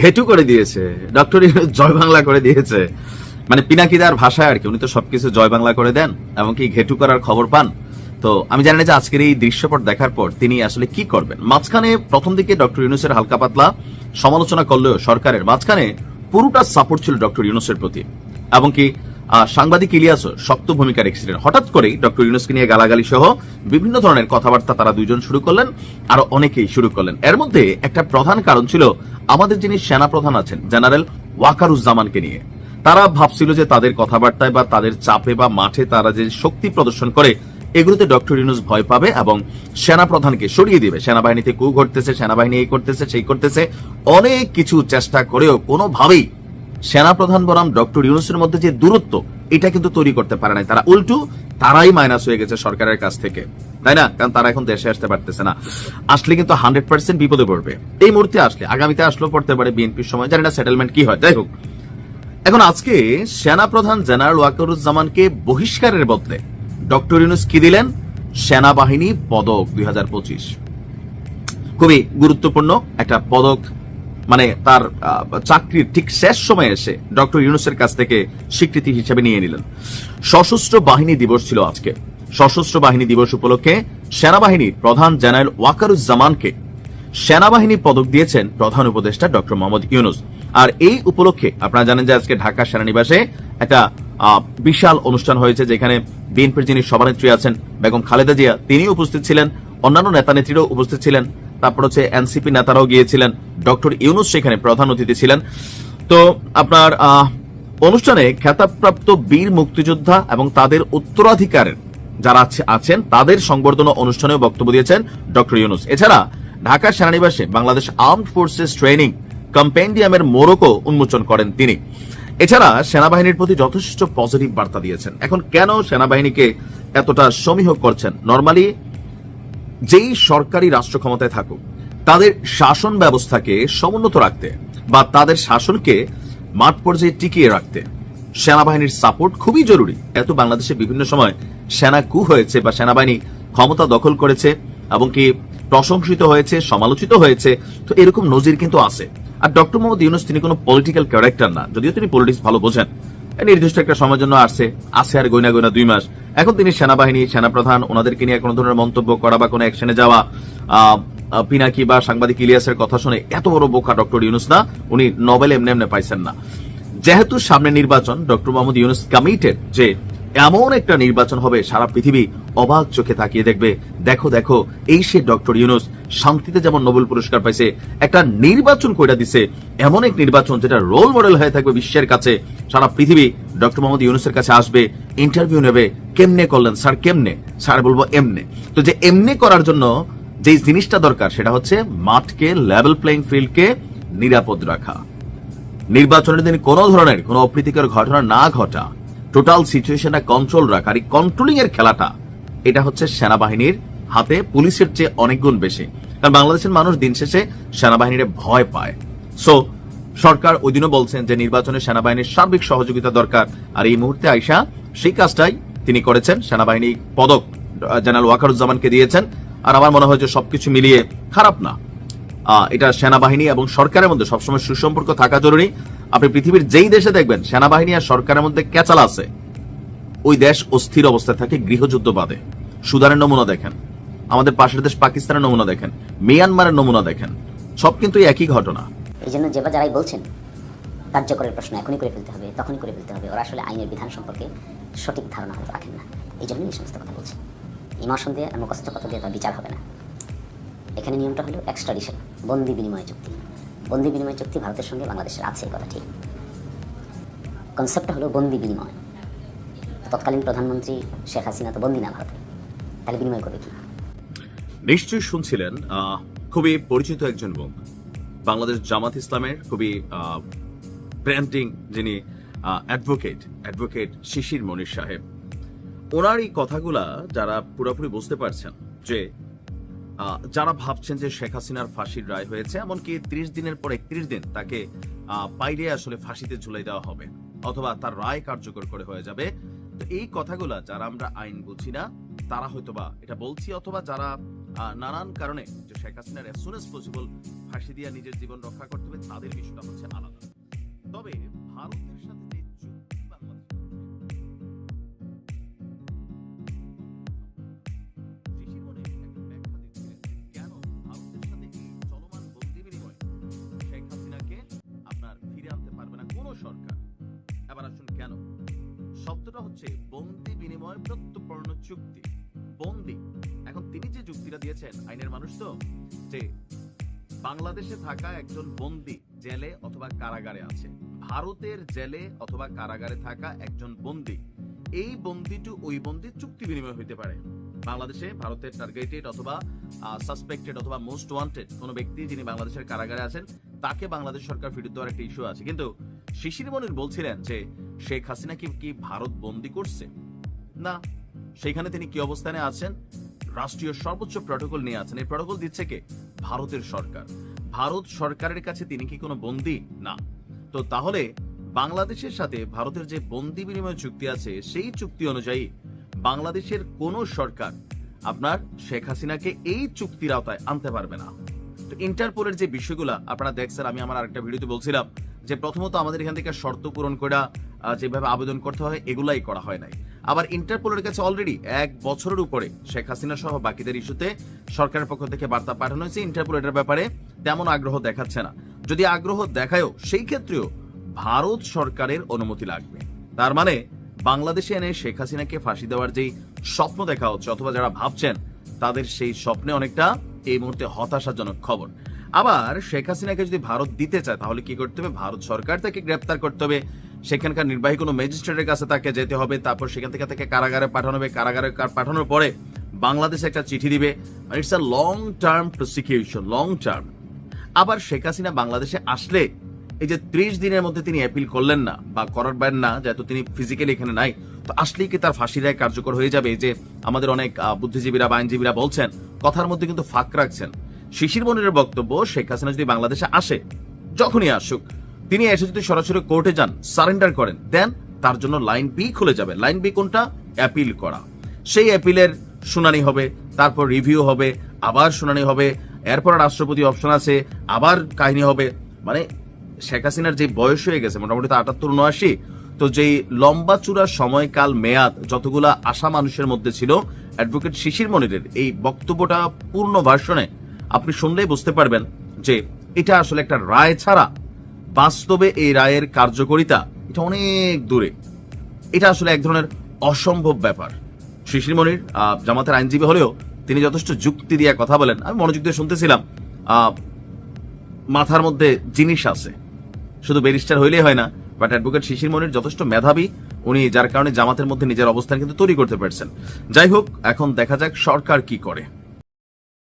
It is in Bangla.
ঘেটু করে দিয়েছে ডক্টর জয় বাংলা করে দিয়েছে। মানে পিনাকিদার ভাষায় আর কি, উনি তো সবকিছু জয় বাংলা করে দেন, এমনকি ঘেটু করার খবর পান। তো আমি জানি না যে আজকের এই দৃশ্যপট দেখার পর তিনি আসলে কি করবেন। মাঝখানে প্রথম দিকে ডক্টর ইউনুসের হালকা পাতলা সমালোচনা করলেও সরকারের মাঝখানে পুরোটা সাপোর্ট ছিল ডক্টর ইউনুসের প্রতি। এমনকি সাংবাদিক ইলিয়াসও শক্ত ভূমিকা রেখেছিলেন হঠাৎ করেই ডক্টর ইউনুসকে নিয়ে গালাগালি সহ বিভিন্ন ধরনের কথাবার্তা তারা দুইজন শুরু করলেন, আরও অনেকেই শুরু করলেন। এর মধ্যে একটা প্রধান কারণ ছিল আমাদের যিনি সেনা প্রধান আছেন, জেনারেল ওয়াকারুজ্জামানকে নিয়ে। তারা ভাবছিল যে তাদের কথাবার্তায় বা তাদের চাপে বা মাঠে তারা যে শক্তি প্রদর্শন করে, এগুলোতে ডক্টর ইউনুস ভয় পাবে এবং সেনা প্রধানকে সরিয়ে দিবে। সেনাবাহিনীতে কু ঘটতেছে, সেনাবাহিনী এই করতেছে, সেই করতেছে। অনেক কিছু চেষ্টা করেও কোনোভাবেই সেনাপ্রধান বনাম ডক্টর ইউনুসের মধ্যে যে দূরত্ব, এটা কিন্তু তৈরি করতে পারে নাই। তারা উল্টো, তারাই মাইনাস হয়ে গেছে সরকারের কাছ থেকে। তাই না? কারণ তারা এখন দেশে আসতে পারতেছে না। আসলে কিন্তু হান্ড্রেড পার্সেন্ট বিপদে পড়বে। এই মুহূর্তে আসলে, আগামীতে আসলেও পড়তে পারে বিএনপির সময়। জানি না সেটেলমেন্ট কি হয়, যাই হোক। এখন আজকে সেনাপ্রধান জেনারেল ওয়াকারুজ্জামানকে বহিষ্কারের বদলে ডক্টর ইউনুস কি দিলেন? সেনাবাহিনী পদক দুই হাজার পঁচিশ। খুবই গুরুত্বপূর্ণ একটা পদক মানে তার চাকরির ঠিক শেষ সময়ে এসে ডক্টর ইউনুসের কাছ থেকে স্বীকৃতি হিসেবে নিয়ে নিলেন। সশস্ত্র বাহিনী দিবস ছিল আজকে। সশস্ত্র বাহিনী দিবস উপলক্ষে সেনাবাহিনীর প্রধান জেনারেল ওয়াকারুজ্জামানকে সেনাবাহিনী পদক দিয়েছেন প্রধান উপদেষ্টা ডক্টর মোহাম্মদ ইউনুস। আর এই উপলক্ষে আপনারা জানেন যে আজকে ঢাকা সেনানিবাসে একটা বিশাল অনুষ্ঠান হয়েছে যেখানে বিএনপির যিনি সভানেত্রী আছেন বেগম খালেদা জিয়া তিনি উপস্থিত ছিলেন। অন্যান্য নেতা নেত্রীরাও উপস্থিত ছিলেন। তারপর হচ্ছে এনসিপি নেতারাও গিয়েছিলেন। ডক্টর ইউনুস সেখানে প্রধান অতিথি ছিলেন। তো আপনার অনুষ্ঠানে খেতাবপ্রাপ্ত বীর মুক্তিযোদ্ধা এবং তাদের উত্তরাধিকারের যারা আছে- আছেন, তাদের সংবর্ধনা অনুষ্ঠানেও বক্তব্য দিয়েছেন ডক্টর ইউনুস। এছাড়া ঢাকা সেনানিবাসে বাংলাদেশ আর্মড ফোর্সেস ট্রেনিং কম্পেন্ডিয়ামের মোড়কও উন্মোচন করেন তিনি। এছাড়া সেনাবাহিনীর প্রতি যথেষ্ট পজিটিভ বার্তা দিয়েছেন। এখন কেন সেনাবাহিনীকে এতটা সমীহ করছেন? নর্মালি যেই সরকারি রাষ্ট্র ক্ষমতায় থাকুক, তাদের শাসন ব্যবস্থাকে সমুন্নত রাখতে বা তাদের শাসনকে মাঠ পর্যায়ে টিকিয়ে রাখতে সেনাবাহিনীর সাপোর্ট খুবই জরুরি। এত বাংলাদেশে বিভিন্ন সময় সেনা কু হয়েছে বা সেনাবাহিনী ক্ষমতা দখল করেছে এবং কি প্রশংসিত হয়েছে, সমালোচিত হয়েছে, তো এরকম নজির কিন্তু আছে। আর ডক্টর মোহাম্মদ ইউনুস, তিনি কোনো পলিটিক্যাল ক্যারেক্টার না, যদিও তিনি পলিটিক্স ভালো বোঝেন। নির্দিষ্ট একটা সময়ের জন্য আসছে আছে আর গইনা গইনা দুই মাস। এখন তিনি সেনাবাহিনী, সেনাপ্রধান, ওনাদেরকে নিয়ে কোনো ধরনের মন্তব্য করা বা কোনো অ্যাকশনে যাওয়া পিনাকি বা সাংবাদিক ইলিয়াসের কথা শুনে এত বড় বোকা ডক্টর ইউনুস না, উনি নোবেল এমনি এমনি পাইছেন না। যেহেতু সামনে নির্বাচন, ডক্টর মোহাম্মদ ইউনুস কমিটেড যে এমন একটা নির্বাচন হবে, সারা পৃথিবী অবাক চোখে তাকিয়ে দেখবে। দেখো দেখো, এই সে ডক্টর ইউনুস শান্তিতে যেমন নোবেল পুরস্কার পাইছে, একটা নির্বাচন কইরা দিছে, এমন এক নির্বাচন যেটা রোল মডেল হয়ে থাকবে বিশ্বের কাছে। সারা পৃথিবী ডক্টর মোহাম্মদ ইউনুসের কাছে আসবে ইন্টারভিউ নেবে, কেমনে করলেন স্যার, কেমনে? স্যার, বলব এমনে। তো যে এমনে করার জন্য যে জিনিসটা দরকার, সেটা হচ্ছে মাঠকে লেভেল প্লেইং ফিল্ডকে নিরাপদ রাখা। নির্বাচনের দিন কোনো ধরনের কোনো অপ্রীতিকর ঘটনা না ঘটা। টোটাল সিচুয়েশনটা কন্ট্রোল রাখা আর এই কন্ট্রোলিং এর খেলাটা, এটা হচ্ছে সেনাবাহিনীর হাতে পুলিশের চেয়ে অনেক গুণ বেশি। কারণ বাংলাদেশের মানুষ দিন শেষে সেনাবাহিনীর ভয় পায়। সো সরকার ওই দিনও বলছেন যে নির্বাচনে সেনাবাহিনীর সার্বিক সহযোগিতা দরকার। আর এই মুহূর্তে আইসা সেই কাজটাই তিনি করেছেন। সেনাবাহিনী পদক জেনারেল ওয়াকারুজ্জামানকে দিয়েছেন। আর আমার মনে হয় যে সবকিছু মিলিয়ে খারাপ না। এটা সেনাবাহিনী এবং সরকারের মধ্যে সবসময় সুসম্পর্ক থাকা জরুরি। আপনি পৃথিবীর যেই দেশে দেখবেন, সেনাবাহিনী আর সরকারের মধ্যে ক্যাচাল আছে। ওই দেশ অস্থির অবস্থায় থাকে, গৃহযুদ্ধ বাদে। সুদানের নমুনা দেখেন। আমাদের পাশের দেশ পাকিস্তানের নমুনা দেখেন। মিয়ানমারের নমুনা দেখেন। সব কিন্তু একই ঘটনা। এই জন্য যেবা যারাই বলছেন, কার্যকরের প্রশ্ন এখনই করে ফেলতে হবে, তখনই করে ফেলতে হবে। ওরা আসলে আইনের বিধান সম্পর্কে সঠিক ধারণা হয়তো রাখেন না। এই জন্যই এই সমস্ত কথা বলছেন ইমোশন দিয়ে মুখস্থ কথা দিয়ে তার বিচার হবে না। এখানে নিয়মটা হলো এক্সট্রাডিশন বন্দি বিনিময় চুক্তি। বন্দি বিনিময় চুক্তি ভারতের সঙ্গে বাংলাদেশের আছে, এই কথা ঠিক। কনসেপ্টটা হলো বন্দি বিনিময়। তৎকালীন প্রধানমন্ত্রী শেখ হাসিনা তো বন্দি না ভারতে। তাহলে বিনিময় করবে কি? নিশ্চয়ই শুনছিলেন খুবই পরিচিত একজন মুখ বাংলাদেশ জামাত ইসলামের খুবই ব্র্যান্ডিং যিনি অ্যাডভোকেট অ্যাডভোকেট শিশির মনির সাহেব। ওনার এই কথাগুলা যারা পুরোপুরি বুঝতে পারছেন যে যারা ভাবছেন যে শেখ হাসিনার ফাঁসির রায় হয়েছে, এমনকি ত্রিশ দিনের পর একত্রিশ দিন তাকে পাইলে আসলে ফাঁসিতে ঝুলাই দেওয়া হবে, অথবা তার রায় কার্যকর করে হয়ে যাবে। তো এই কথাগুলা যারা আমরা আইন বুঝি না, তারা হয়তোবা এটা বলছি, অথবা যারা নানান কারণে যে শেখ হাসিনার অ্যাজ সুন পসিবল ফাঁসি দিয়ে নিজের জীবন রক্ষা করতে হবে, তাদের বিষয়টা হচ্ছে আলাদা। তবে ভারতের সাথে এবার আসুন কেন? শব্দটা হচ্ছে বন্দি বিনিময় প্রত্যর্পণ চুক্তি। বন্দি। এখন তিনি যে যুক্তিটা দিয়েছেন, আইনের মানুষ তো, যে বাংলাদেশে থাকা একজন বন্দি জেলে অথবা কারাগারে আছে, ভারতের জেলে অথবা কারাগারে থাকা একজন বন্দি, এই বন্দিটু ওই বন্দির চুক্তি বিনিময় হইতে পারে। বাংলাদেশে ভারতের টার্গেটেড অথবা সাসপেক্টেড অথবা মোস্ট ওয়ান্টেড কোনো ব্যক্তি যিনি বাংলাদেশের কারাগারে আছেন, তাকে বাংলাদেশ সরকার ফিরত দেওয়ার একটা ইস্যু আছে। কিন্তু শিশির মনির বলছিলেন যে, শেখ হাসিনা কি কি ভারত বন্দি করছে? না। সেখানে তিনি কি অবস্থানে আছেন? রাষ্ট্রীয় সর্বোচ্চ প্রটোকল নিয়ে আছেন। এই প্রটোকল দিচ্ছে কে? ভারতের সরকার। ভারত সরকারের কাছে তিনি কি কোনো বন্দি? না। তো তাহলে বাংলাদেশের সাথে ভারতের যে বন্দি বিনিময় চুক্তি আছে, সেই চুক্তি অনুযায়ী বাংলাদেশের কোন সরকার আপনার শেখ হাসিনাকে এই চুক্তির আওতায় আনতে পারবে না। তো ইন্টারপোলের যে বিষয়গুলো, আপনারা দেখছেন, আমি আমার আরেকটা ভিডিওতে বলছিলাম যে প্রথমত আমাদের এখান থেকে শর্ত পূরণ করা যেভাবে আবেদন করতে হয়, এগুলাই করা হয় নাই। আবার ইন্টারপোলের কাছে অলরেডি এক বছরের উপরে শেখ হাসিনা সহ বাকিদের ইস্যুতে সরকারের পক্ষ থেকে বার্তা পাঠানো হয়েছে। ইন্টারপোল এটার ব্যাপারে তেমন আগ্রহ দেখাচ্ছে না। যদি আগ্রহ দেখায়ও, সেই ক্ষেত্রেও ভারত সরকারের অনুমতি লাগবে। তার মানে বাংলাদেশে এনে শেখ হাসিনাকে ফাঁসি দেওয়ার যেই স্বপ্ন দেখা হচ্ছে, অথবা যারা ভাবছেন, তাদের সেই স্বপ্নে অনেকটা এই মুহূর্তে হতাশাজনক খবর। আবার শেখ হাসিনাকে যদি ভারত দিতে চায়, তাহলে কি করতে হবে? ভারত সরকার তাকে গ্রেপ্তার করতে হবে। সেখানকার নির্বাহী কোনো ম্যাজিস্ট্রেটের কাছে তাকে যেতে হবে। তারপর সেখান থেকে তাকে কারাগারে পাঠানো হবে। কারাগারে পাঠানোর পরে বাংলাদেশে একটা চিঠি দিবে। It's a long term prosecution long term আবার শেখ হাসিনা বাংলাদেশে আসলে এই যে ত্রিশ দিনের মধ্যে তিনি অ্যাপিল করলেন না বা করার না, যেহেতু তিনি ফিজিক্যালি এখানে নাই, তো আসলেই কি তার ফাঁসি রায় কার্যকর হয়ে যাবে? যে আমাদের অনেক বুদ্ধিজীবীরা বা আইনজীবীরা বলছেন, কথার মধ্যে কিন্তু ফাঁক রাখছেন। শিশির মনিরের বক্তব্য শেখ হাসিনা যদি বাংলাদেশে আসে, যখনই আসুক, তিনি এসে যদি সরাসরি কোর্টে যান, সারেন্ডার করেন, দেন তার জন্য লাইন বি খুলে যাবে। লাইন বি কোনটা? অ্যাপিল করা। সেই অ্যাপিলের শুনানি হবে, তারপর রিভিউ হবে, আবার শুনানি হবে, এরপর রাষ্ট্রপতি অপশন আছে, আবার কাহিনী হবে। মানে শেখ হাসিনার যে বয়স হয়ে গেছে, মোটামুটি তো আটাত্তর, উনআশি, তো যেই লম্বা চূড়া সময়কাল, মেয়াদ, যতগুলা আশা মানুষের মধ্যে ছিল, অ্যাডভোকেট শিশির মনিরের এই বক্তব্যটা পূর্ণ ভার্সনে আপনি শুনলেই বুঝতে পারবেন যে এটা আসলে একটা রায় ছাড়া বাস্তবে এই রায়ের কার্যকরিতা এটা অনেক দূরে। এটা আসলে এক ধরনের অসম্ভব ব্যাপার। শিশির মনির আহ, জামাতের আইনজীবী হলেও তিনি যথেষ্ট যুক্তি দিয়ে কথা বলেন। আমি মনোযোগ দিয়ে শুনতেছিলাম মাথার মধ্যে জিনিস আছে। শুধু ব্যারিস্টার হইলেই হয় না বাট অ্যাডভোকেট শিশির মনির যথেষ্ট মেধাবী উনি যার কারণে জামাতের মধ্যে নিজের অবস্থান কিন্তু তৈরি করতে পারছেন। যাই হোক এখন দেখা যাক সরকার কি করে।